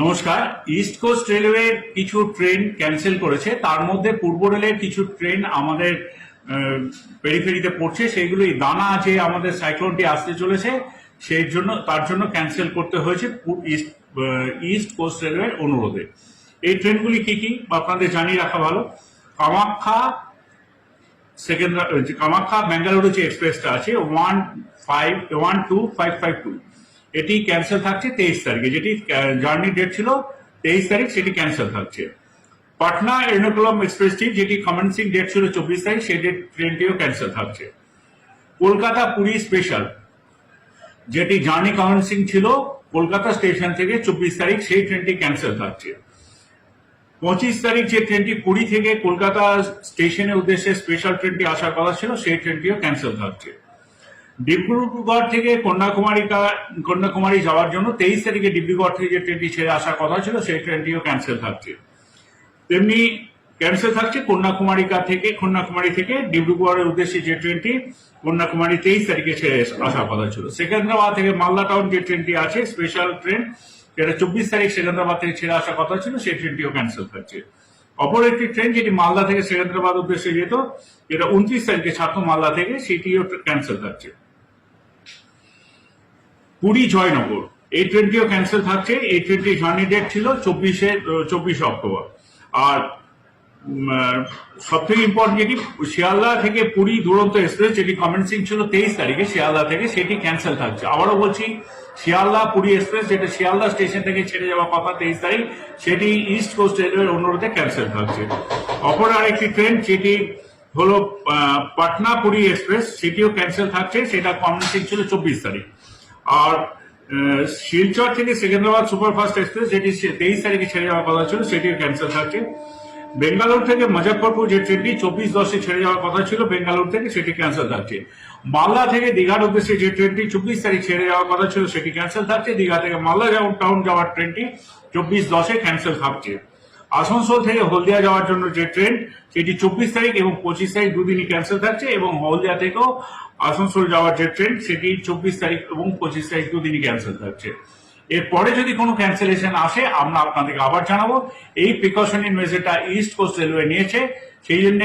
নমস্কার east coast railway কিছু train cancel করেছে। তার মধ্যে পূর্ব রেলের কিছু ট্রেন আমাদের পেরিফেরিতে পড়ছে। সেইগুলোই দানা আছে, আমাদের সাইক্লোনটি আসতে চলেছে। সেই জন্য, তার জন্য ক্যান্সেল করতে হয়েছে ইস্ট ইস্ট কোস্ট রেলওয়ের অনুরোধে। এই ট্রেনগুলি কি কি? আপনাদের জানিয়ে রাখা ভালো। কামাখ্যা সেকেন্ড কামাখ্যা বেঙ্গালুরু যে এক্সপ্রেসটা আছে one five one two five five two এটি ক্যান্সেল থাকছে তেইশ তারিখে। যেটি জার্নি ডেট ছিল তেইশ তারিখ, সেটি ক্যান্সেল থাকছে। পাটনা এর্নাকুলাম এক্সপ্রেসটি যেটি কমেন্সিং ডেট ছিল চব্বিশ তারিখ, সেই ডেট ট্রেনটিও ক্যান্সেল থাকছে। কলকাতা পুরী স্পেশাল যেটি জার্নি কমেন্সিং ছিল কলকাতা স্টেশন থেকে চব্বিশ তারিখ, সেই ট্রেনটি ক্যান্সেল থাকছে। পঁচিশ তারিখ যে ট্রেনটি পুরী থেকে কলকাতা স্টেশনের উদ্দেশ্যে স্পেশাল ট্রেনটি আসার কথা ছিল, সেই ট্রেনটিও ক্যান্সেল থাকছে। ডিব্রুগড় থেকে কন্যাকুমারীকা, কন্যাকুমারী যাওয়ার জন্য তেইশ তারিখে ডিব্রুগড় থেকে যে ট্রেনটি ছেড়ে আসার কথা ছিল, সেই ট্রেনটিও ক্যান্সেল থাকছে। তেমনি ক্যান্সেল থাকছে কন্যাকুমারিকা থেকে, কন্যাকুমারী থেকে ডিব্রুগড়ের উদ্দেশ্যে যে ট্রেনটি কন্যাকুমারী তেইশ তারিখে ছেড়ে আসার কথা ছিল। সেকেন্দ্রাবাদ থেকে মালদা টাউন যে ট্রেনটি আছে স্পেশাল ট্রেন যেটা চব্বিশ তারিখ সেকেন্দ্রাবাদ থেকে ছেড়ে আসার কথা ছিল, সেই ট্রেনটিও ক্যান্সেল থাকছে। অপর একটি ট্রেন যেটি মালদা থেকে সেকেন্দ্রাবাদ উদ্দেশ্যে যেত, যেটা উনত্রিশ তারিখে ছাত্র মালদা থেকে, সেটিও ক্যান্সেল থাকছে। পুরী জয়নগর এই ট্রেনটিও ক্যান্সেল থাকছে। এই ট্রেনটি জার্নি ডেট ছিল চব্বিশে চব্বিশে অক্টোবর। আর সব থেকে ইম্পর্টেন্ট যেটি, শিয়ালদা থেকে পুরী দুরন্ত এক্সপ্রেস যেটি কমেন্সিং ছিল তেইশ তারিখে শিয়ালদা থেকে, সেটি ক্যান্সেল থাকছে। আবারও বলছি, শিয়ালদা পুরী এক্সপ্রেস যেটা শিয়ালদা স্টেশন থেকে ছেড়ে যাওয়ার কথা তেইশ তারিখ, সেটি ইস্ট কোস্ট রেলওয়ের অনুরোধে ক্যান্সেল থাকছে। অপর আরেকটি ট্রেন যেটি হলো পাটনা পুরী এক্সপ্রেস সেটিও ক্যান্সেল থাকছে। সেটা কমেন্সিং ছিল চব্বিশ তারিখ। আর শিলচর থেকে সেকেন্দ্রাবাদ সুপারফাস্ট এক্সপ্রেস, যেটি তেইশ তারিখে ছেড়ে যাওয়ার কথা ছিল, সেটিও ক্যান্সেল থাকছে। বেঙ্গালুরু থেকে মুজফ্ফরপুর যে ট্রেনটি চব্বিশ দশে ছেড়ে যাওয়ার কথা ছিল, বেঙ্গালুরু থেকে সেটি ক্যান্সেল থাকছে। মালদা থেকে দীঘার উদ্দেশ্যে যে ট্রেনটি চব্বিশ তারিখ ছেড়ে যাওয়ার কথা ছিল, সেটি ক্যান্সেল থাকছে। দীঘা থেকে মালদা টাউন যাওয়ার ট্রেনটি চব্বিশ দশে ক্যান্সেল থাকছে। আসানসোল থেকে হলদিয়া যাওয়ার জন্য যে ট্রেন, সেটি চব্বিশ তারিখ এবং পঁচিশ তারিখ দুদিনই ক্যান্সেল থাকছে এবং হলদিয়া থেকেও আসানসোল যাওয়ার যে ট্রেন, সেটি চব্বিশ তারিখ এবং পঁচিশ তারিখ দুদিনই ক্যান্সেল থাকছে। এরপরে যদি কোনো ক্যান্সেলেশন আসে, আমরা আপনাদেরকে আবার জানাব। এই প্রিকশনারি মেজারটা ইস্ট কোস্ট রেলওয়ে নিয়েছে। সেই জন্য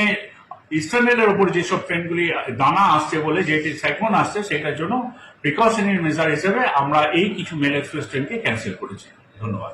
ইস্টার্ন রেলের ওপর যেসব ট্রেনগুলি দানা আসছে বলে যেটি সাইক্লোন আসছে, সেটার জন্য প্রিকশনারি মেজার হিসেবে আমরা এই কিছু মেল এক্সপ্রেস ট্রেনকে ক্যান্সেল করেছি। ধন্যবাদ।